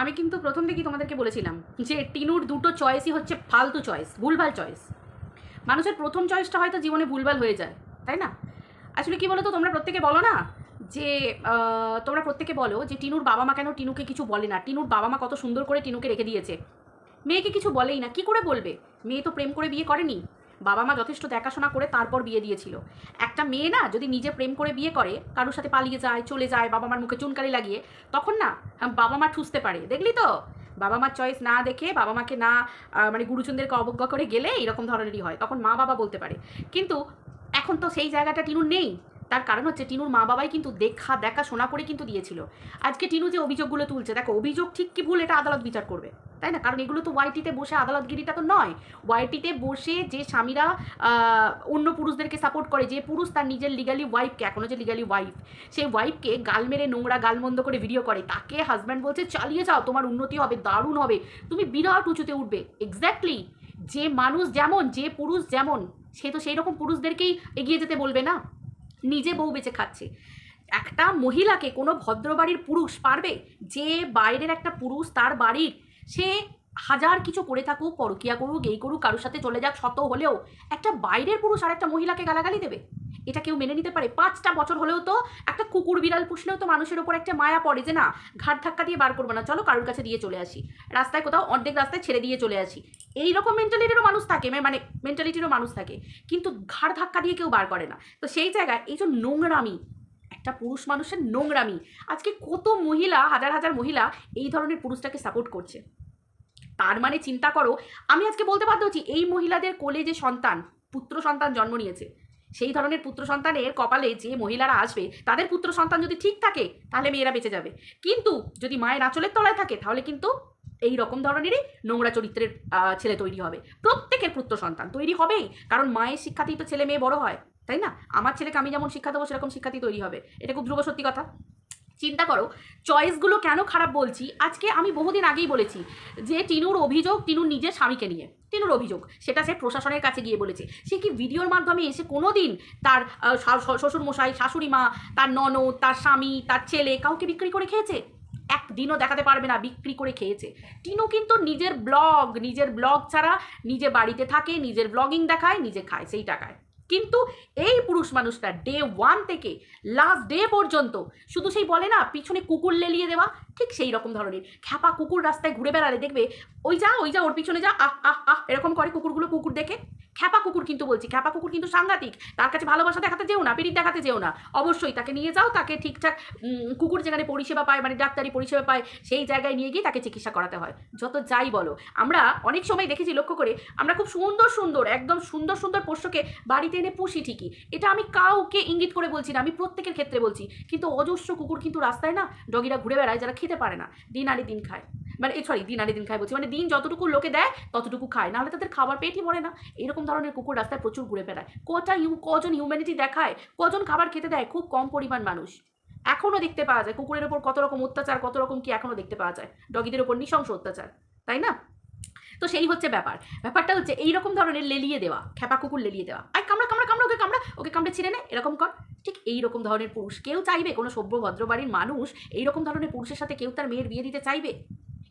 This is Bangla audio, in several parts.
আমি কিন্তু প্রথম থেকেই তোমাদেরকে বলেছিলাম যে টিনুর দুটো চয়েসই হচ্ছে ফালতু চয়েস ভুলভাল চয়েস মানুষের প্রথম চয়েসটা হয়তো জীবনে ভুলভাল হয়ে যায়, তাই না? আসলে কি বলো তো তোমরা প্রত্যেকে বলো না যে তোমরা প্রত্যেকে বলো যে টিনুর বাবা মা কেন টিনুকে কিছু বলে না? টিনুর বাবা মা কত সুন্দর করে টিনুকে রেখে দিয়েছে। মেয়েকে কিছু বলেই না, কি করে বলবে? মেয়ে তো প্রেম করে বিয়ে করেনি। বাবা মা যথেষ্ট দেখাশোনা করে তারপর বিয়ে দিয়েছিল। একটা মেয়ে না, যদি নিজে প্রেম করে বিয়ে করে, কারোর সাথে পালিয়ে যায়, চলে যায়, বাবা মার মুখে চুনকালি লাগিয়ে, তখন না বাবা মা ঠুসতে পারে। দেখলি তো? বাবা মার চয়েস না দেখে বাবা মাকে না মানে গুরুজনদেরকে অবজ্ঞা করে গেলে এরকম ধরনেরই হয়। তখন মা বাবা বলতে পারে। কিন্তু এখন তো সেই জায়গাটা টিনুর নেই। তার কারণ হচ্ছে টিনুর মা বাবাই কিন্তু দেখা দেখা, শোনা করে কিন্তু দিয়েছিল। আজকে টিনু যে অভিযোগগুলো তুলছে, দেখো, অভিযোগ ঠিক কি ভুল এটা আদালত বিচার করবে, তাই না? কারণ এগুলো তো ওয়াইটিতে বসে আদালতগিরিটা তো নয়। ওয়াইটিতে বসে যে স্বামীরা অন্য পুরুষদেরকে সাপোর্ট করে, যে পুরুষ তার নিজের লিগালি ওয়াইফকে এখনও যে লিগালি ওয়াইফ সেই ওয়াইফকে গাল মেরে নোংরা গালমন্দ করে ভিডিও করে। তাকে হাজব্যান্ড বলছে, চালিয়ে যাও, তোমার উন্নতি হবে, দারুণ হবে, তুমি বিরাট উঁচুতে উঠবে। এক্স্যাক্টলি যে মানুষ যেমন, যে পুরুষ যেমন, সে তো সেই রকম পুরুষদেরকেই এগিয়ে যেতে বলবে না? নিজে বউ বেঁচে খাচ্ছে। একটা মহিলাকে কোনো ভদ্রবাড়ির পুরুষ পারবে? যে বাইরের একটা পুরুষ তার বাড়ির, সে হাজার কিছু করে থাকুক, পরকিয়া করুক, এই করুক, কারোর সাথে চলে যাক, শত হলেও একটা বাইরের পুরুষ আর একটা মহিলাকে গালাগালি দেবে? এটা কেউ মেনে নিতে পারে। পাঁচটা বছর হলেও তো একটা কুকুর বিড়াল পুষলেও তো মানুষের ওপর একটা মায়া পড়ে যে না, ঘাট ধাক্কা দিয়ে বার করব না। চলো কারোর কাছে দিয়ে চলে আসি। রাস্তায় কোথাও অর্ধেক রাস্তায় ছেড়ে দিয়ে চলে আসি। এই রকম মেন্টালিটিরও মানুষ থাকে মানে মেন্টালিটিরও মানুষ থাকে। কিন্তু ঘাড় ধাক্কা দিয়ে কেউ বার করে না। তো সেই জায়গায় এই যে নোংরামি, একটা পুরুষ মানুষের নোংরামি, আজকে কত মহিলা, হাজার হাজার মহিলা এই ধরনের পুরুষটাকে সাপোর্ট করছে। তার মানে চিন্তা করো, আমি আজকে বলতে বাধ্য হচ্ছি, এই মহিলাদের কোলে যে সন্তান, পুত্র সন্তান জন্ম নিয়েছে সেই ধরনের পুত্র সন্তানের কপালে যে মহিলারা আসবে, তাদের পুত্র সন্তান যদি ঠিক থাকে, তাহলে মেয়েরা বেঁচে যাবে। কিন্তু যদি মায়ের আঁচলের তলায় থাকে, তাহলে কিন্তু এই রকম ধরনেরই নোংরা চরিত্রের ছেলে তৈরি হবে। প্রত্যেকের পুত্র সন্তান তৈরি হবেই, কারণ মায়ের শিক্ষাতেই তো ছেলে মেয়ে বড় হয়, তাই না? আমার ছেলেকে আমি যেমন শিক্ষা দেবো, সেরকম শিক্ষাতেই তৈরি হবে। এটা খুব ধ্রুব সত্যি কথা। চিন্তা করো চয়েসগুলো কেন খারাপ বলছি? আজকে আমি বহুদিন আগেই বলেছি যে টিনুর অভিযোগ টিনুর নিজের স্বামীকে নিয়ে, টিনুর অভিযোগ, সেটা সে প্রশাসনের কাছে গিয়ে বলেছে। সে কি ভিডিওর মাধ্যমে এসে কোনো দিন তার শ্বশুরমশাই শাশুড়ি মা তার ননদ, তার স্বামী, তার ছেলে কাউকে বিক্রি করে খেয়েছে? একদিনও দেখাতে পারবে না, বিক্রি করে খেয়েছে। টিনু কিন্তু নিজের ব্লগ নিজের ব্লগ ছাড়া নিজে বাড়িতে থাকে, নিজের ব্লগিং দেখায়, নিজে খায় সেই টাকায়। কিন্তু এই পুরুষ মানুষটা ডে ওয়ান থেকে লাস্ট ডে পর্যন্ত শুধু সেই বলে না, পিছনে কুকুর লেলিয়ে দেওয়া, ঠিক সেই রকম ধরনের। খ্যাপা কুকুর রাস্তায় ঘুরে বেড়ালে দেখবে, ওই যা ওই যা, ওর পিছনে যা, আহ আহ আহ, এরকম করে কুকুরগুলো কুকুর দেখে। খ্যাপা কুকুর কিন্তু বলছি, খ্যাপা কুকুর কিন্তু সাংঘাতিক। তার কাছে ভালোবাসা দেখাতে যেও না, পিরিত দেখাতে যেও না। অবশ্যই তাকে নিয়ে যাও, তাকে ঠিকঠাক কুকুর যেখানে পরিষেবা পায় মানে ডাক্তারি পরিষেবা পায়, সেই জায়গায় নিয়ে গিয়ে তাকে চিকিৎসা করাতে হয়। যত যাই বলো, আমরা অনেক সময় দেখেছি লক্ষ্য করে, আমরা খুব সুন্দর সুন্দর, একদম সুন্দর সুন্দর পোষ্যকে বাড়িতে এনে পুষি ঠিকই। এটা আমি কাউকে ইঙ্গিত করে বলছি না, আমি প্রত্যেকের ক্ষেত্রে বলছি। কিন্তু অজস্র কুকুর কিন্তু রাস্তায় না, ডগিরা ঘুরে বেড়ায়, যারা খেতে পারে না, দিন আনি দিন খায়। মানে সরি দিন আনি দিন খায় বলছি। মানে দিন যতটুকু লোকে দেয়, ততটুকু খায়। নাহলে তাদের খাবার পেটই ভরে না। এরকম ধরনের কুকুর রাস্তায় প্রচুর ঘুরে বেড়ায়। কটা ইউ, কজন হিউম্যানিটি দেখায়, কজন খাবার খেতে দেয়, খুব কম পরিমাণ মানুষ। এখনও দেখতে পাওয়া যায়, কুকুরের ওপর কত রকম অত্যাচার, কত রকম কি এখনও দেখতে পাওয়া যায়। ডগিদের ওপর নৃশংস অত্যাচার, তাই না? তো সেই হচ্ছে ব্যাপার। ব্যাপারটা হচ্ছে এই রকম ধরনের লেলিয়ে দেওয়া, খ্যাপা কুকুর লেলিয়ে দেওয়া। আই কামড়া কামড়া কামড়া, ওকে কামড়া, ওকে কামড়ে ছিঁড়ে নে, এরকম কর। ঠিক এই রকম ধরনের পুরুষ। কেউ চাইবে কোনো সভ্য, ভদ্র বাড়ির মানুষ এইরকম ধরনের পুরুষের সাথে কেউ তার মেয়ের বিয়ে দিতে চাইবে?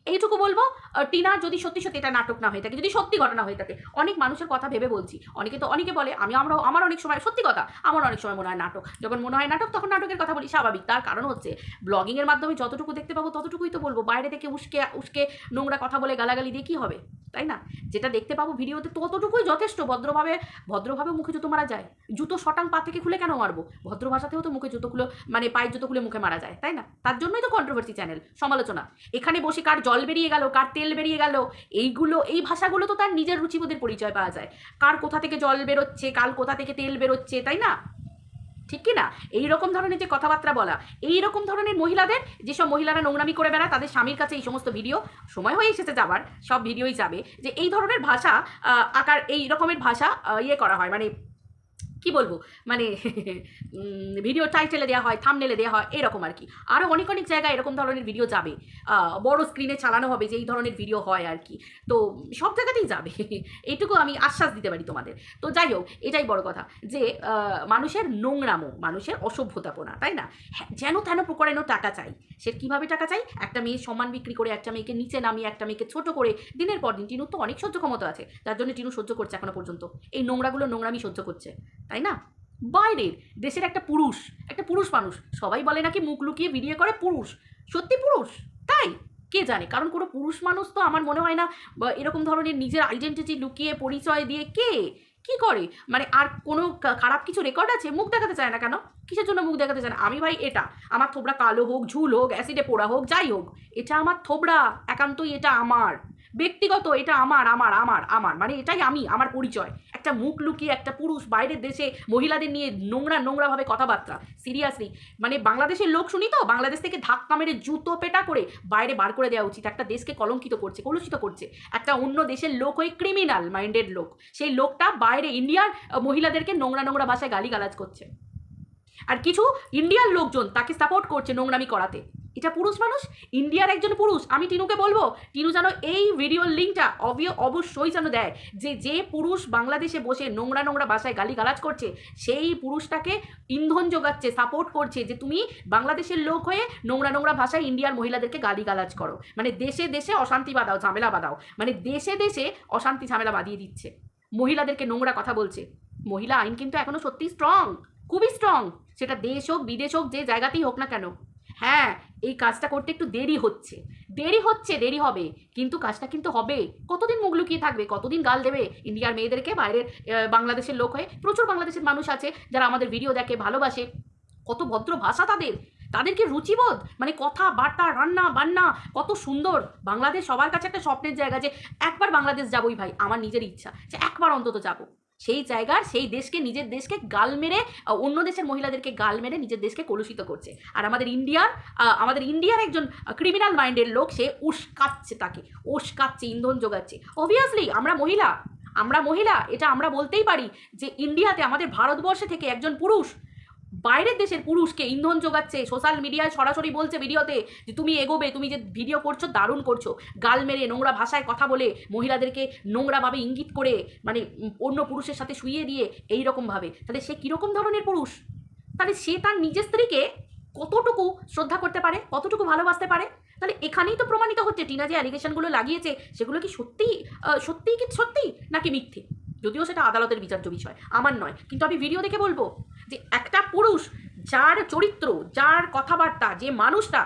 এইটুকু বলব টিনার টিনা যদি সত্যি সত্যি এটা নাটক না হয়ে থাকে, যদি সত্যি ঘটনা হয়ে থাকে, অনেক মানুষের কথা ভেবে বলছি। অনেকে তো অনেকে বলে, আমি আমরা আমার অনেক সময়, সত্যি কথা, আমার অনেক সময় মনে হয় নাটক। যখন মনে হয় নাটক, তখন নাটকের কথা বলি, স্বাভাবিক। তার কারণ হচ্ছে ব্লগিংয়ের মাধ্যমে যতটুকু দেখতে পাবো, ততটুকুই তো বলব। বাইরে থেকে উস্কে উস্কে নোংরা কথা বলে গালাগালি দিয়ে কী হবে? তাই না? যেটা দেখতে পাবো ভিডিওতে ততটুকুই যথেষ্ট। ভদ্রভাবে ভদ্রভাবে মুখে জুতো মারা যায়। জুতো শটাং পা থেকে খুলে কেন মারবো? ভদ্র ভাষাতেও তো মুখে জুতো খুলে মানে পায়ের জুতো খুলে মুখে মারা যায়, তাই না? তার জন্যই তো কন্ট্রোভার্সি চ্যানেল সমালোচনা। এখানে বসে কার জল বেরিয়ে গেল, কার তেল বেরিয়ে গেল, এইগুলো, এই ভাষাগুলো তো তার নিজের রুচিবোধের পরিচয় পাওয়া যায়। কার কোথা থেকে জল বেরোচ্ছে কাল কোথা থেকে তেল বেরোচ্ছে, তাই না? ঠিক কি না? এই রকম ধরনের যে কথাবার্তা বলা এই রকম ধরনের মহিলাদের, যেসব মহিলারা নোংরামি করে বেড়ায়, তাদের স্বামীর কাছে এই সমস্ত ভিডিও সময় হয়ে এসেছে যাবার, সব ভিডিওই যাবে, যে এই ধরনের ভাষা আকার, এই রকমের ভাষা ইয়ে করা হয় মানে কি বলব? মানে ভিডিও টাইটেলে দেওয়া হয় থামনেলে দেওয়া হয় এরকম আর কি। আরও অনেক অনেক জায়গায় এরকম ধরনের ভিডিও যাবে। বড় স্ক্রিনে চালানো হবে যে এই ধরনের ভিডিও হয় আর কি। তো সব জায়গাতেই যাবে। এইটুকু আমি আশ্বাস দিতে পারি তোমাদের। তো যাই হোক এটাই বড় কথা যে মানুষের নোংরামো মানুষের অসভ্যতাপনা তাই না? হ্যাঁ, যেন তেন প্রকারেণ টাকা চাই। সে কীভাবে টাকা চাই? একটা মেয়ের সম্মান বিক্রি করে একটা মেয়েকে নিচে নামিয়ে একটা মেয়েকে ছোট করে দিনের পর দিন টিনুর তো অনেক সহ্য ক্ষমতা আছে। তার জন্য টিনু সহ্য করছে এখনও পর্যন্ত। এই নোংরাগুলো নোংরামি সহ্য করছে। তাই না? বাইরের, দেশের একটা পুরুষ একটা পুরুষ মানুষ, সবাই বলে নাকি মুখ লুকিয়ে ভিডিও করে পুরুষ। সত্যি পুরুষ? তাই? কে জানে? কারণ কোনো পুরুষ মানুষ তো আমার মনে হয় না এরকম ধরনের নিজের আইডেন্টিটি লুকিয়ে পরিচয় দিয়ে কে? কি করে? মানে আর কোনো খারাপ কিছু রেকর্ড আছে? মুখ দেখাতে চায় না কেন? কিসের জন্য মুখ দেখাতে চায় না? আমি ভাই এটা, আমার থোবড়া কালো হোক, ঝুল হোক অ্যাসিডে পোড়া হোক, যাই হোক, এটা আমার থোবড়া একান্তই এটা আমার। ব্যক্তিগত এটা আমার আমার আমার আমার মানে এটাই আমি, আমার পরিচয়। একটা মুখ লুকিয়ে একটা পুরুষ বাইরের দেশে মহিলাদের নিয়ে নোংরা, নোংরাভাবে কথাবার্তা, সিরিয়াসলি। মানে বাংলাদেশের লোক শুনি তো, বাংলাদেশ থেকে ধাক্কা মেরে জুতো পেটা করে বাইরে বার করে দেওয়া উচিত। একটা দেশকে কলঙ্কিত করছে, কলুষিত করছে। একটা অন্য দেশের লোক হয়ে ক্রিমিনাল মাইন্ডেড লোক। সেই লোকটা বাইরে ইন্ডিয়ার মহিলাদেরকে নোংরা নোংরা ভাষায় গালিগালাজ করছে। আর কিছু ইন্ডিয়ার লোকজন তাকে সাপোর্ট করছে নোংরামি করাতে। এটা পুরুষ মানুষ? ইন্ডিয়ার একজন পুরুষ। আমি টিনুকে বলব, টিনু যেন এই ভিডিওর লিঙ্কটা অবিয় অবশ্যই যেন দেয় যে যে পুরুষ বাংলাদেশে বসে নোংরা নোংরা ভাষায় গালিগালাজ করছে, সেই পুরুষটাকে ইন্ধন যোগাচ্ছে সাপোর্ট করছে যে, তুমি বাংলাদেশের লোক হয়ে নোংরা নোংরা ভাষায় ইন্ডিয়ার মহিলাদেরকে গালিগালাজ করো। মানে দেশে দেশে অশান্তি বাঁধাও, ঝামেলা বাঁধাও। মানে দেশে দেশে অশান্তি ঝামেলা বাঁধিয়ে দিচ্ছে। মহিলাদেরকে নোংরা কথা বলছে। মহিলা আইন কিন্তু এখনও সত্যি স্ট্রং খুবই স্ট্রং সেটা দেশ হোক, বিদেশ হোক, যে জায়গাতেই হোক না কেন। হ্যাঁ এই কাজটা করতে একটু দেরি হচ্ছে। দেরি হচ্ছে, দেরি হবে। কিন্তু কাজটা কিন্তু হবে। কতদিন মুখ লুকিয়ে থাকবে? কতদিন গাল দেবে? ইন্ডিয়ার মেয়েদেরকে, বাইরের বাংলাদেশের লোক হয়ে? প্রচুর বাংলাদেশের মানুষ আছে যারা আমাদের ভিডিও দেখে, ভালোবাসে। কত ভদ্র ভাষা তাদের। তাদেরকে রুচিবোধ? মানে কথা বার্তা রান্না বান্না, কত সুন্দর। বাংলাদেশ সবার কাছে একটা স্বপ্নের জায়গা যে, একবার বাংলাদেশ যাবোই ভাই, আমার নিজের ইচ্ছা যে, একবার অন্তত যাব। সেই জায়গার সেই দেশকে, নিজের দেশকে গাল মেরে অন্য দেশের মহিলাদেরকে গাল মেরে নিজের দেশকে কলুষিত করছে। আর আমাদের ইন্ডিয়ার আমাদের ইন্ডিয়ার একজন ক্রিমিনাল মাইন্ডের লোক, সে উস্কাচ্ছে তাকে উস্কাচ্ছে ইন্ধন যোগাচ্ছে অবভিয়াসলি আমরা মহিলা আমরা মহিলা, এটা আমরা বলতেই পারি যে ইন্ডিয়াতে আমাদের ভারতবর্ষে থেকে একজন পুরুষ বাইরের দেশের পুরুষকে ইন্ধন যোগাচ্ছে সোশ্যাল মিডিয়ায় সরাসরি বলছে ভিডিওতে যে তুমি এগোবে তুমি যে ভিডিও করছ দারুণ করছ। গাল মেরে নোংরা ভাষায় কথা বলে মহিলাদেরকে নোংরাভাবে ইঙ্গিত করে মানে অন্য পুরুষের সাথে শুইয়ে দিয়ে এই রকমভাবে তাহলে সে কীরকম ধরনের পুরুষ? তাহলে সে তার নিজের স্ত্রীকে কতটুকু শ্রদ্ধা করতে পারে কতটুকু ভালোবাসতে পারে? তাহলে এখানেই তো প্রমাণিত হচ্ছে টিনা যে অ্যালিগেশনগুলো লাগিয়েছে সেগুলো কি সত্যিই আহ, সত্যিই কি সত্যি নাকি মিথ্যে? যদিও সেটা আদালতের বিচার্য বিষয়, আমার নয়। কিন্তু আমি ভিডিও দেখে বলব যে একটা পুরুষ যার চরিত্র, যার কথাবার্তা, যে মানুষটা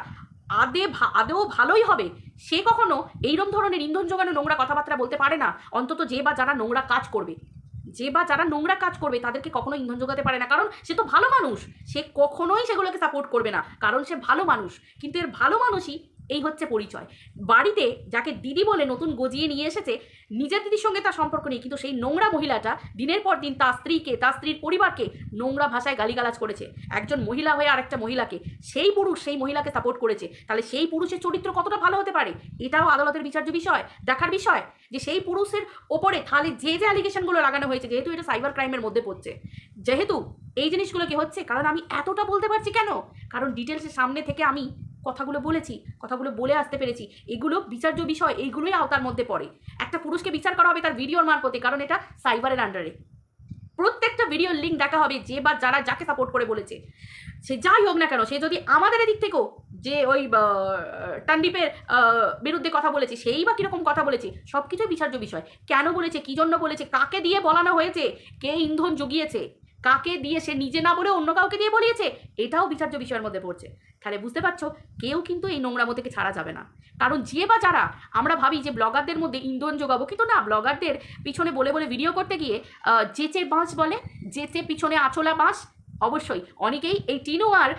আদে আদেও ভালোই হবে, সে কখনো এইরকম ধরনের ইন্ধন যোগানো নোংরা কথাবার্তা বলতে পারে না। অন্তত যে বা যারা নোংরা কাজ করবে, যে বা যারা নোংরা কাজ করবে, তাদেরকে কখনো ইন্ধন যোগাতে পারে না। কারণ সে তো ভালো মানুষ, সে কখনোই সেগুলোকে সাপোর্ট করবে না। কারণ সে ভালো মানুষ। কিন্তু এর ভালো মানুষই এই হচ্ছে পরিচয়। বাড়িতে যাকে দিদি বলে নতুন গজিয়ে নিয়ে এসেছে, নিজের দিদির সঙ্গে তার সম্পর্ক নেই, কিন্তু সেই নোংরা মহিলাটা দিনের পর দিন তার স্ত্রীকে, তার স্ত্রীর পরিবারকে নোংরা ভাষায় গালিগালাজ করেছে। একজন মহিলা হয়ে আরেকটা মহিলাকে, সেই পুরুষ সেই মহিলাকে সাপোর্ট করেছে। তাহলে সেই পুরুষের চরিত্র কতটা ভালো হতে পারে? এটাও আদালতের বিচার্য বিষয়, দেখার বিষয় যে সেই পুরুষের ওপরে তাহলে যে যে অ্যালিগেশনগুলো লাগানো হয়েছে, যেহেতু এটা সাইবার ক্রাইমের মধ্যে পড়ছে, যেহেতু এই জিনিসগুলো কি হচ্ছে, কারণ আমি এতটা বলতে পারছি কেন? কারণ ডিটেলসের সামনে থেকে আমি কথাগুলো বলেছি, কথাগুলো বলে আসতে পেরেছি। এগুলো বিচার্য বিষয়, এইগুলোই আওতার মধ্যে পড়ে। একটা পুরুষকে বিচার করা হবে তার ভিডিওর মারফতে, কারণ এটা সাইবারের আন্ডারে প্রত্যেকটা ভিডিওর লিঙ্ক দেখা হবে যে বা যারা যাকে সাপোর্ট করে বলেছে। সে যাই হোক না কেন, সে যদি আমাদের এদিক থেকেও যে ওই টান্ডিপের বিরুদ্ধে কথা বলেছে, সেই বা কীরকম কথা বলেছে সব কিছুই বিচার্য বিষয়। কেন বলেছে, কী জন্য বলেছে, কাকে দিয়ে বলানো হয়েছে, কে ইন্ধন জুগিয়েছে কাকে দিয়ে সে নিজে না বলে অন্য কাউকে দিয়ে বলিয়েছে? এটাও বিচার্য বিষয়ের মধ্যে পড়ছে। তাহলে বুঝতে পারছ, কেউ কিন্তু এই নোংরা থেকে ছাড়া যাবে না। কারণ যে বা যারা, আমরা ভাবি যে ব্লগারদের মধ্যে ইন্ধন যোগাবো, কিন্তু না, ব্লগারদের পিছনে বলে বলে ভিডিও করতে গিয়ে যেচে বাঁশ বলে, যেচে পিছনে আঁচলা বাঁশ অবশ্যই। অনেকেই এই টিনু আর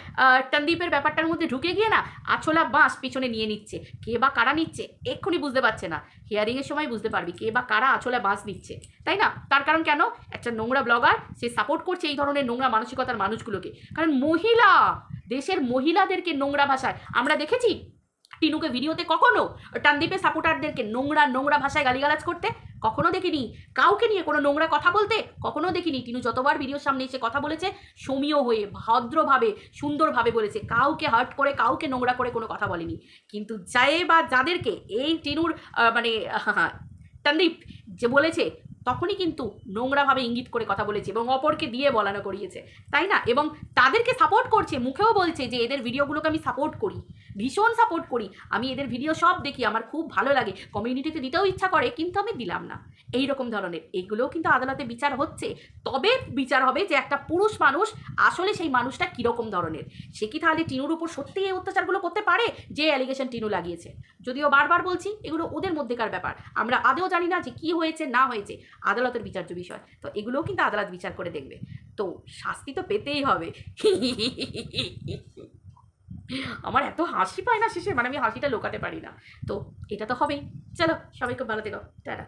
টন্দীপের ব্যাপারটার মধ্যে ঢুকে গিয়ে না আছলা বাঁশ পিছনে নিয়ে নিচ্ছে। কে বা কারা নিচ্ছে এক্ষুনি বুঝতে পারছে না। হিয়ারিংয়ের সময় বুঝতে পারবি কে বা কারা আছলা বাঁশ নিচ্ছে। তাই না? তার কারণ কেন? একটা নোংরা ব্লগার সে সাপোর্ট করছে এই ধরনের নোংরা মানসিকতার মানুষগুলোকে। কারণ মহিলা, দেশের মহিলাদেরকে নোংরা ভাষায়, আমরা দেখেছি টিনুকে ভিডিওতে কখনো টানদীপের সাপোর্টারদেরকে নোংরা নোংরা ভাষায় গালিগালাজ করতে কখনো দেখিনি। কাউকে নিয়ে কোনো নোংরা কথা বলতে কখনো দেখিনি। টিনু যতবার ভিডিওর সামনে এসে কথা বলেছে সমীয় হয়ে, ভদ্রভাবে, সুন্দরভাবে বলেছে, কাউকে হার্ট করে, কাউকে নোংরা করে কোনো কথা বলেনি। কিন্তু যায় বা যাদেরকে, এই টিনুর মানে তান্দীপ যে বলেছে, তখনই কিন্তু নোংরাভাবে ইঙ্গিত করে কথা বলেছে এবং অপরকে দিয়ে বলানো করিয়েছে। তাই না? এবং তাদেরকে সাপোর্ট করছে, মুখেও বলছে যে, এদের ভিডিওগুলোকে আমি সাপোর্ট করি। ভীষণ সাপোর্ট করি। আমি এদের ভিডিও সব দেখি, আমার খুব ভালো লাগে। কমিউনিটিতে দিতেও ইচ্ছা করে, কিন্তু আমি দিলাম না। এই রকম ধরনের। এগুলোও কিন্তু আদালতে বিচার হচ্ছে। তবে বিচার হবে যে একটা পুরুষ মানুষ আসলে সেই মানুষটা কীরকম ধরনের। সে কি তাহলে টিনুর উপর সত্যি এই অত্যাচারগুলো করতে পারে? যে অ্যালিগেশন টিনু লাগিয়েছে। যদিও বারবার বলছি, এগুলো ওদের মধ্যেকার ব্যাপার। আমরা আদেও জানি না যে কি হয়েছে, না হয়েছে। আদালতের বিচার্য বিষয়। তো এগুলোও কিন্তু আদালত বিচার করে দেখবে। তো শাস্তি তো পেতেই হবে। আমার এত হাসি পায় না শেষে মানে আমি হাসিটা লোকাতে পারি না। তো এটা তো হবেই। চলো, সবাই খুব ভালো থেকো। টাটা।